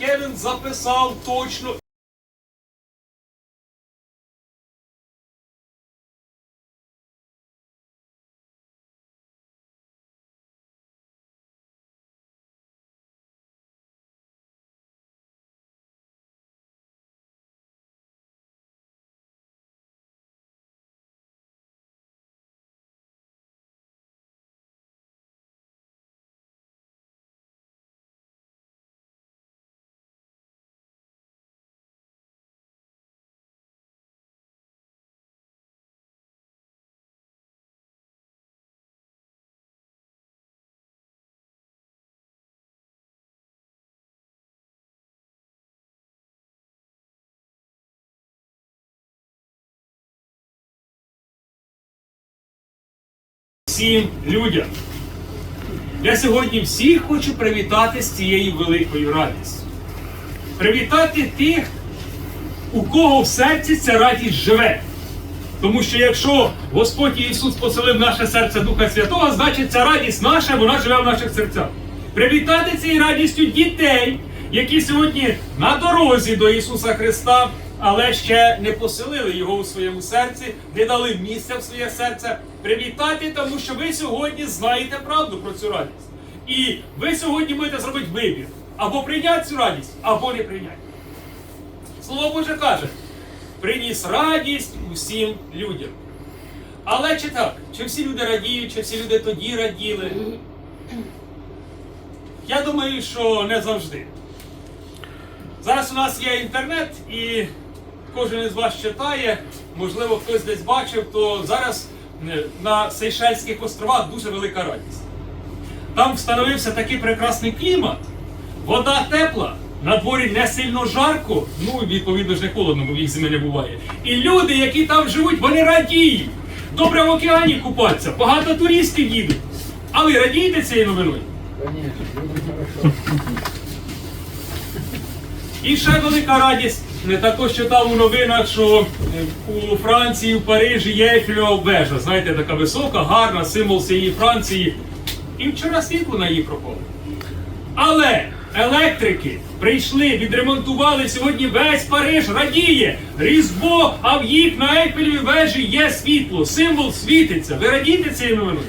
яке він записав точно. Всім людям. Я сьогодні всіх хочу привітати з цією великою радістю. Привітати тих, у кого в серці ця радість живе. Тому що якщо Господь Ісус поселив наше серце Духа Святого, значить ця радість наша, вона живе в наших серцях. Привітати цією радістю дітей, які сьогодні на дорозі до Ісуса Христа, але ще не поселили Його у своєму серці, не дали місця в своє серце. Привітати, тому що ви сьогодні знаєте правду про цю радість. І ви сьогодні будете зробити вибір. Або прийняти цю радість, або не прийняти. Слово Боже каже, приніс радість усім людям. Але чи так? Чи всі люди радіють, чи всі люди тоді раділи? Я думаю, що не завжди. Зараз у нас є інтернет, і кожен із вас читає, можливо, хтось десь бачив, то зараз е, на Сейшельських островах дуже велика радість. Там встановився такий прекрасний клімат, вода тепла, на дворі не сильно жарко, ну і відповідно ж не холодно, бо в їх зими не буває. І люди, які там живуть, вони радіють. Добре в океані купатися, багато туристів їдуть. А ви радієте цією новиною? І ще велика радість. Не також читав у новинах, що е, у Франції, в Парижі є Ейфелева вежа. Знаєте, така висока, гарна, символ цієї Франції. І вчора світло на її пропало. Але електрики прийшли, відремонтували сьогодні весь Париж радіє. Різдво, а в їх на Ейфелевій вежі є світло. Символ світиться. Ви радієте цією новиною?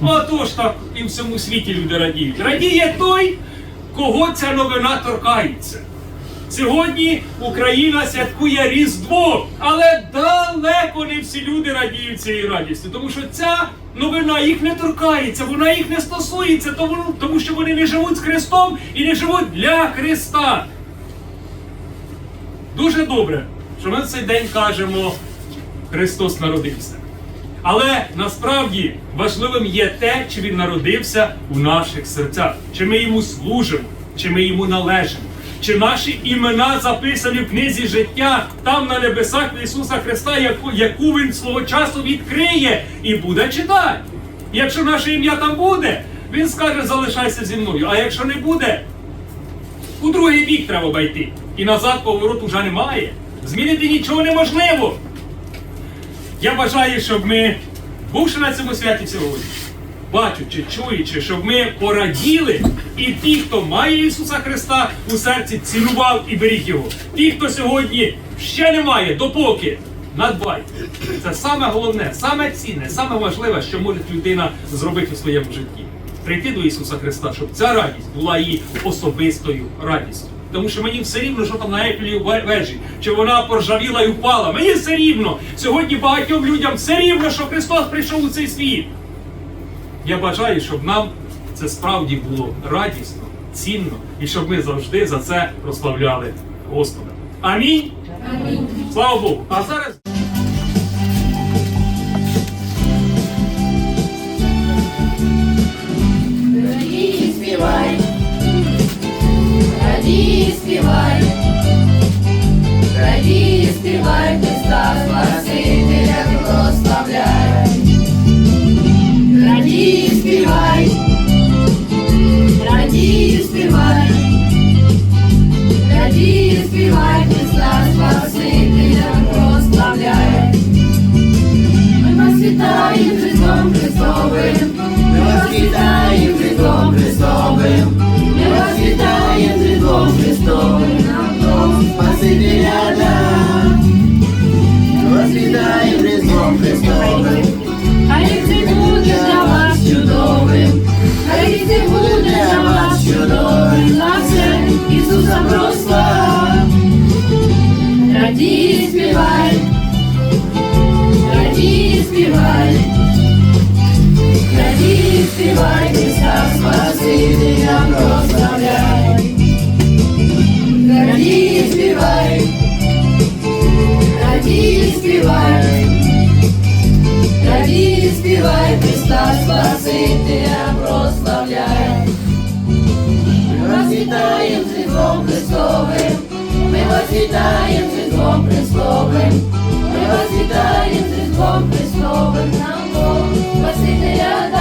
Отож так і в всьому світі люди радіють. Радіє той, кого ця новина торкається. Сьогодні Україна святкує Різдво, але далеко не всі люди радіють цією радістю, тому що ця новина їх не торкається, вона їх не стосується, тому, тому що вони не живуть з Христом і не живуть для Христа. Дуже добре, що ми в цей день кажемо Христос народився. Але насправді важливим є те, чи він народився у наших серцях, чи ми йому служимо, чи ми йому належимо, чи наші імена записані в книзі життя там на небесах Ісуса Христа, яку, яку він свого часу відкриє і буде читати. Якщо наше ім'я там буде, він скаже, залишайся зі мною. А якщо не буде, у другий бік треба обійти. І назад повороту вже немає. Змінити нічого неможливо. Я бажаю, щоб ми, бувши на цьому святі сьогодні, бачучи, чуючи, щоб ми пораділи, і ті, хто має Ісуса Христа у серці, цінував і беріг Його. Ті, хто сьогодні ще не має, допоки надбайте. Це саме головне, саме цінне, саме важливе, що може людина зробити у своєму житті. Прийти до Ісуса Христа, щоб ця радість була її особистою радістю. Тому що мені все рівно, що там на Ейфелі вежі, чи вона поржавіла і впала. Мені все рівно. Сьогодні багатьом людям все рівно, що Христос прийшов у цей світ. Я бажаю, щоб нам це справді було радісно, цінно, і щоб ми завжди за це прославляли Господа. Амінь. Амінь. Слава Богу. А зараз. Мы ми вас вітаємо Різдвом Христовим, ми вас вітаємо Різдвом Христовим, нам Спасителя нам. Ми вас вітаємо Різдвом Христовим, хай це буде для вас чудовим, хай це буде для вас чудовим, на все Ісуса прослав. Раді співай, раді співай. Тоді співайтесь так спасителя прославляй. Раді співай, раді співай, раді співай, Христа Спасителя прославляй. Розвітаєм Різдвом Христовим, ми розвітаєм Різдвом Христовим, ми розвітаєм Різдвом Христовим. Pasitea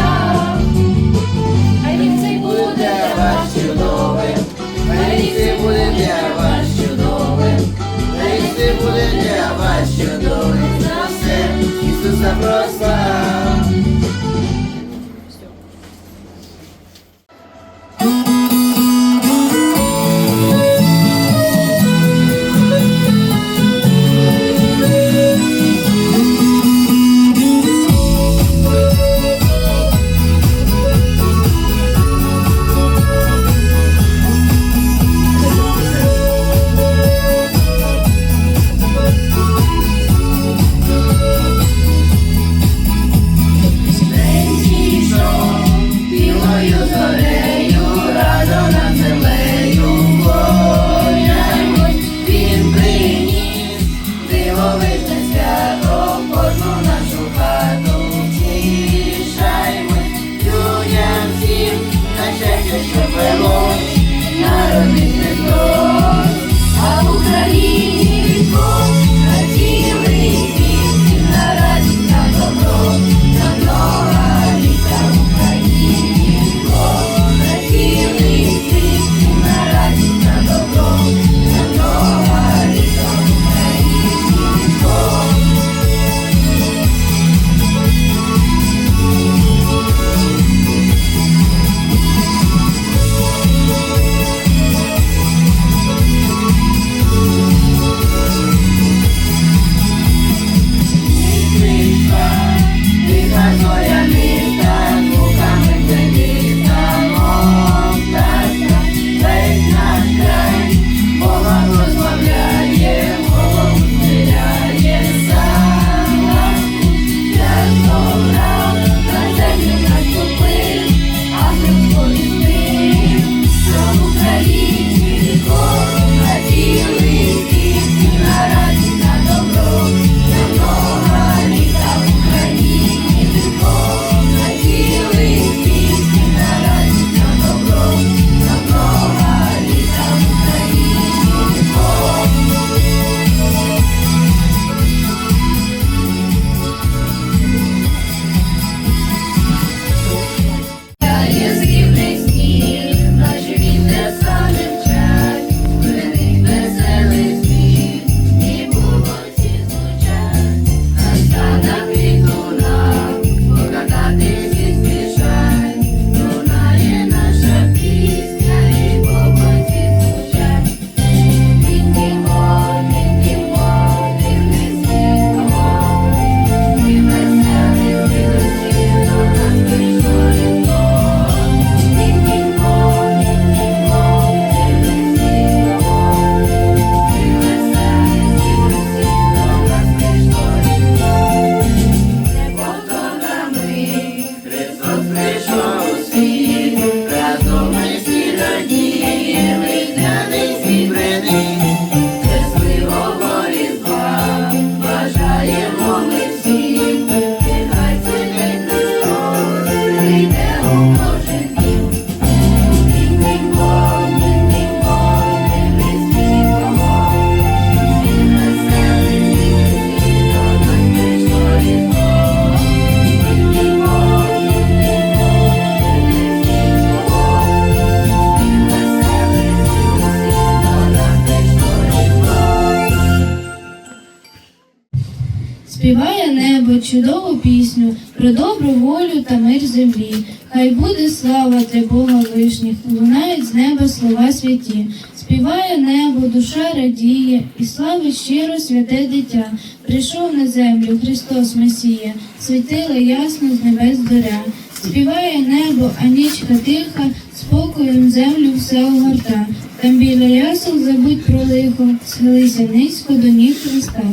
співає небо чудову пісню про добру волю та мир землі. Хай буде слава для Бога вишніх, лунають з неба слова святі. Співає небо, душа радіє, і славить щиро святе дитя. Прийшов на землю Христос Месія, світила ясно з небес зоря. Співає небо, а нічка тиха, спокоєм землю все огорта. Там біля ясок забудь про лихо, схилися низько до ніг Христа.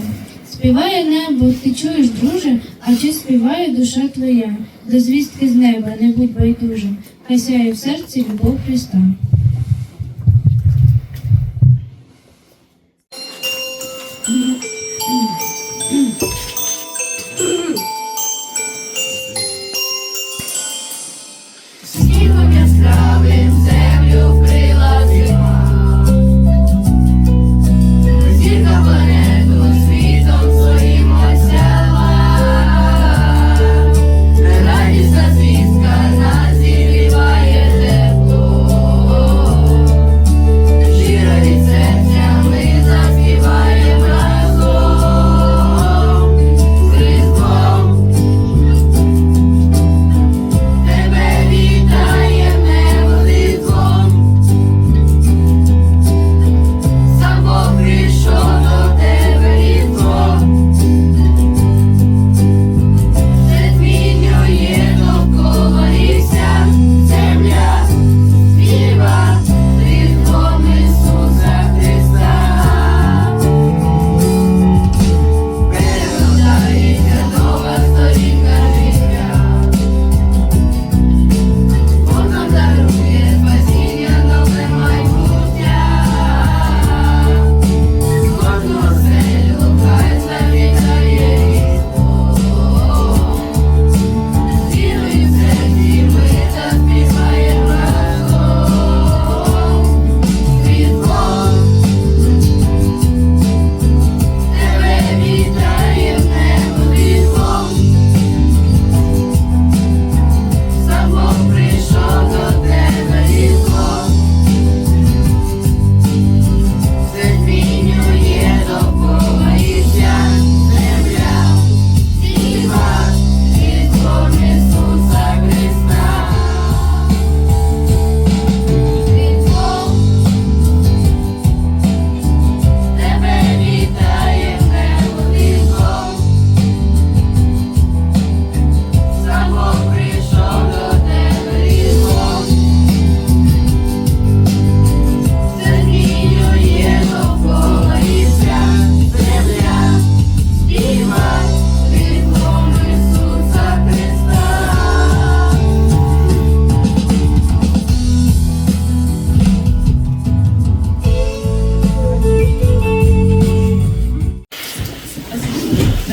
Співає небо, ти чуєш, друже, а чи співає душа твоя? До звістки з неба не будь байдужим, хай сяє в серці любов Христа.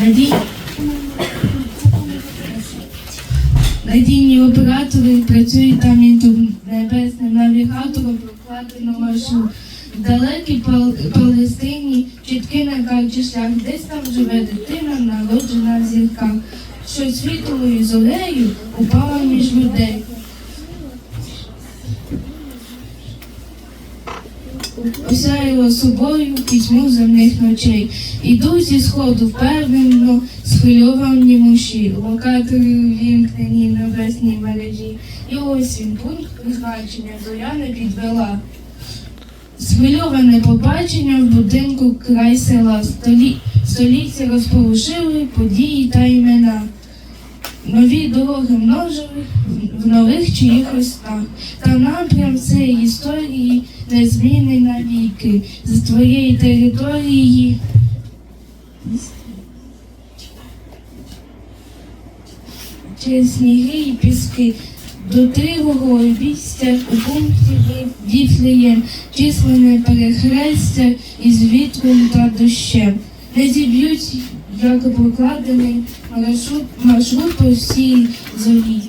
Надій... Надійні оператори працюють там інтим небесним навігатором прокладено маршрут. В далекій Пал- Палестині чіткий накачий шлях, десь там живе дитина, народжена в зірках, що світлою золею упала між людей. Осяяла собою пітьму земних ночей. Ідуть зі сходу впевнено, схвильовані муші, локатори увімкнені небесній мережі. І ось він пункт призначення, зоря не підвела. Схвильоване побачення в будинку край села. Столі... Століття розполошили події та імена. Нові дороги множили в нових чиїхось снах. Та напрям цієї історії незмінний навіки. З твоєї території через сніги і піски. До тривого обійстя у пункті Віфлеєм, численне перехрестя із вітром та дощем. Не зіб'ють, як прокладений маршрут, маршрут по всій зорі.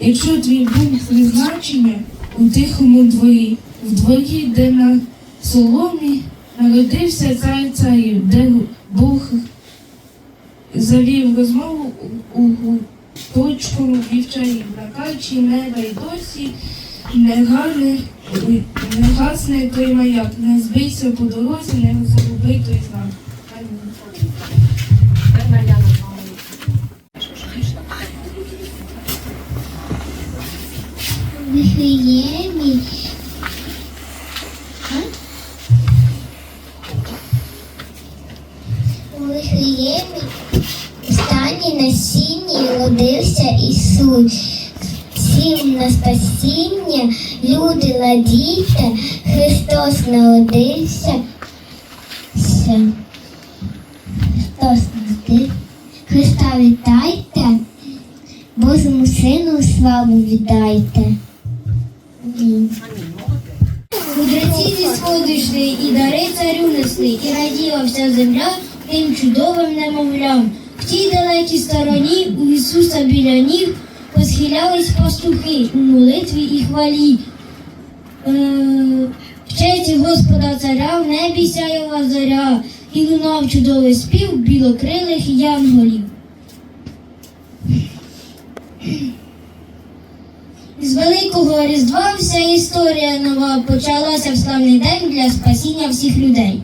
Якщо твій пункт призначення у тихому дворі, в дворі, де на соломі народився цар царів, де Бог завів розмову у, точку вівчарів, на качі неба й досі не гане, не гасне той маяк, не збийся по дорозі, не загуби той знак. Вифлеємі. У Вифлеємі в стані на сіні родився Ісус. Спів на спасіння, люди ладійте, Христос народився. Христос народився. Христа вітайте, Божому Сину славу віддайте. Амінь. Мудреці зі сходу йшли, і дари царю несли, і раділа вся земля тим чудовим немовлям. В тій далекій стороні у Ісуса біля ніг посхилялись пастухи у молитві і хвалі. Е, в честь Господа царя в небі сяяла зоря, і лунав чудовий спів білокрилих янголів. З Великого Різдва вся історія нова почалася в славний день для спасіння всіх людей.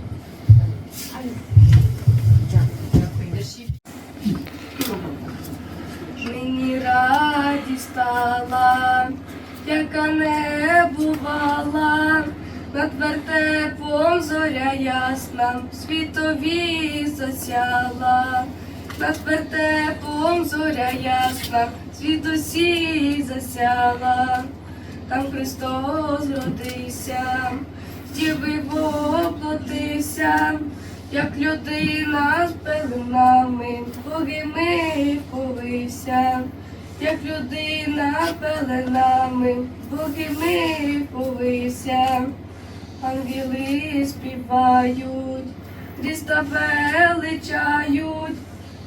Мені радість стала, яка не бувала, над вертепом зоря ясна, світові засяла, над вертепом зоря ясна, світ усі засяла, там Христос родився, діви воплотився, як людина з пеленами, богими повився, як людина пеленами, богими повився, ангели співають, Христа величають,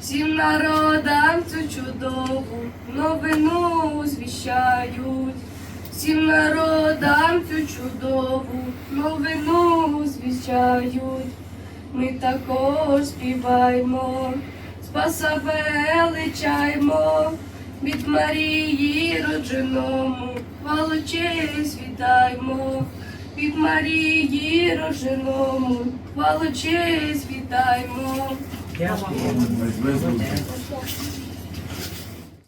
всім народам цю чудову новину звіщають. Всім народам цю чудову новину звіщають. Ми також співаємо, спаса величаймо, від Марії родженому, честь віддаймо, від Марії роженому, хвалу честь 嗯。